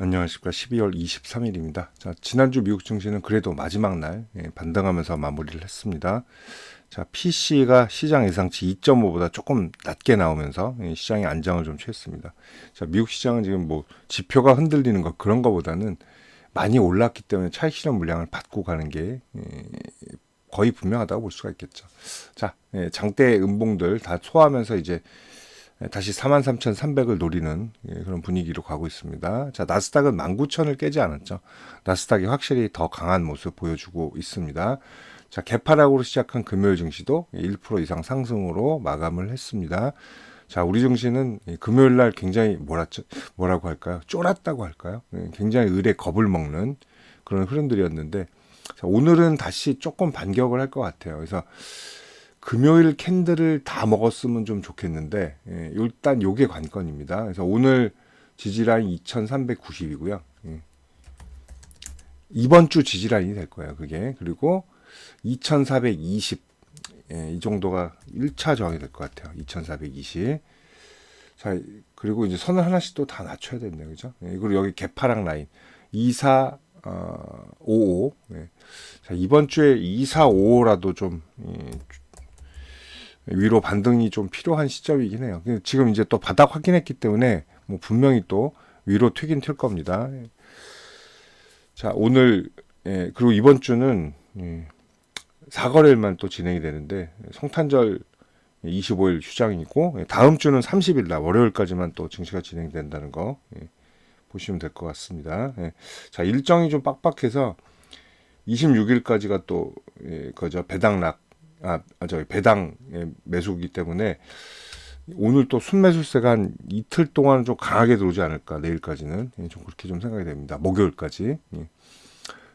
안녕하십니까. 12월 23일입니다. 자, 지난주 미국 증시는 그래도 마지막 날 예, 반등하면서 마무리를 했습니다. 자, PC가 시장 예상치 2.5보다 조금 낮게 나오면서 예, 시장의 안정을 좀 취했습니다. 자, 미국 시장은 지금 뭐 지표가 흔들리는 것 그런 거보다는 많이 올랐기 때문에 차익 실현 물량을 받고 가는 게 예, 거의 분명하다고 볼 수가 있겠죠. 자, 예, 장대 음봉들 다 소화하면서 이제 다시 43,300을 노리는 예, 그런 분위기로 가고 있습니다. 자, 나스닥은 19,000을 깨지 않았죠. 나스닥이 확실히 더 강한 모습 보여주고 있습니다. 자, 개파락으로 시작한 금요일 증시도 1% 이상 상승으로 마감을 했습니다. 자, 우리 증시는 금요일 날 굉장히 뭐라죠? 뭐라고 할까요? 쫄았다고 할까요? 예, 굉장히 을에 겁을 먹는 그런 흐름들이었는데 자, 오늘은 다시 조금 반격을 할 것 같아요. 그래서 금요일 캔들을 다 먹었으면 좀 좋겠는데 예, 일단 요게 관건입니다. 그래서 오늘 지지라인 2390이고요. 예. 이번 주 지지라인이 될 거예요. 그게 그리고 2420 예, 이 정도가 1차 저항이 될 것 같아요. 2420. 자, 그리고 이제 선을 하나씩 또 다 낮춰야 된대요. 그죠? 예, 그리고 여기 개파랑 라인 24 어, 55. 예. 자, 이번 주에 2455라도 좀 예, 위로 반등이 좀 필요한 시점이긴 해요. 지금 이제 또 바닥 확인했기 때문에 뭐 분명히 또 위로 튀긴 튈 겁니다. 자 오늘 예, 그리고 이번 주는 예, 사거래일만 또 진행이 되는데 성탄절 25일 휴장이고 예, 다음 주는 30일 날 월요일까지만 또 증시가 진행된다는 거 예, 보시면 될 것 같습니다. 예. 자 일정이 좀 빡빡해서 26일까지가 또 예, 그저 배당락 아, 아 저기 배당 매수기 때문에 오늘 또 순매수세가 한 이틀 동안 좀 강하게 들어오지 않을까 내일까지는 예, 좀 그렇게 좀 생각이 됩니다. 목요일까지. 예.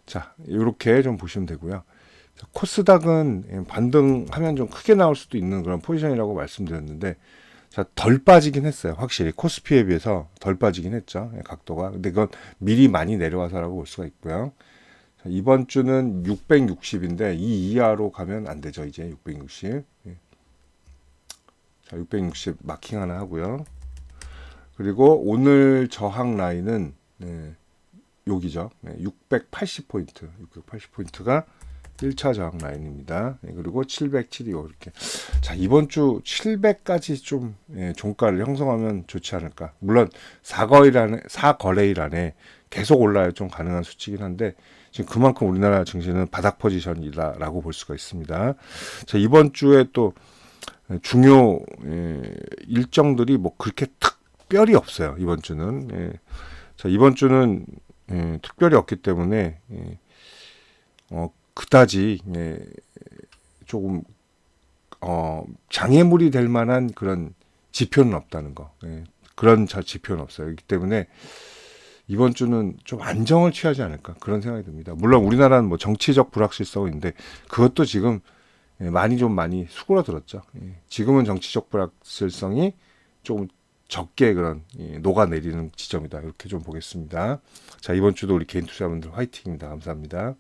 자 이렇게 좀 보시면 되고요. 자, 코스닥은 예, 반등하면 좀 크게 나올 수도 있는 그런 포지션이라고 말씀드렸는데 자, 덜 빠지긴 했어요. 확실히 코스피에 비해서 덜 빠지긴 했죠. 예, 각도가. 근데 그건 미리 많이 내려와서라고 볼 수가 있고요. 이번 주는 660인데 이 이하로 가면 안 되죠. 이제 660. 예. 자, 660 마킹 하나 하고요. 그리고 오늘 저항 라인은 네, 여기죠. 네, 680포인트. 680포인트가 1차 저항 라인입니다. 네, 그리고 707이요. 이렇게. 자, 이번 주 700까지 좀 예, 종가를 형성하면 좋지 않을까. 물론 4거래일 안에 4거래일 안에 계속 올라야 좀 가능한 수치긴 한데 지금 그만큼 우리나라 증시는 바닥 포지션이다라고 볼 수가 있습니다. 자, 이번 주에 또 중요 예, 일정들이 뭐 그렇게 특별히 없어요. 이번 주는. 예. 자, 이번 주는 예, 특별히 없기 때문에 예, 어, 그다지 예, 조금 어, 장애물이 될 만한 그런 지표는 없다는 거. 예, 그런 저 지표는 없어요. 그렇기 때문에 이번 주는 좀 안정을 취하지 않을까 그런 생각이 듭니다. 물론 우리나라는 뭐 정치적 불확실성이 있는데 그것도 지금 예, 많이 좀 많이 수그러들었죠. 예, 지금은 정치적 불확실성이 조금 적게 그런 예, 녹아내리는 지점이다. 이렇게 좀 보겠습니다. 자 이번 주도 우리 개인 투자분들 화이팅입니다. 감사합니다.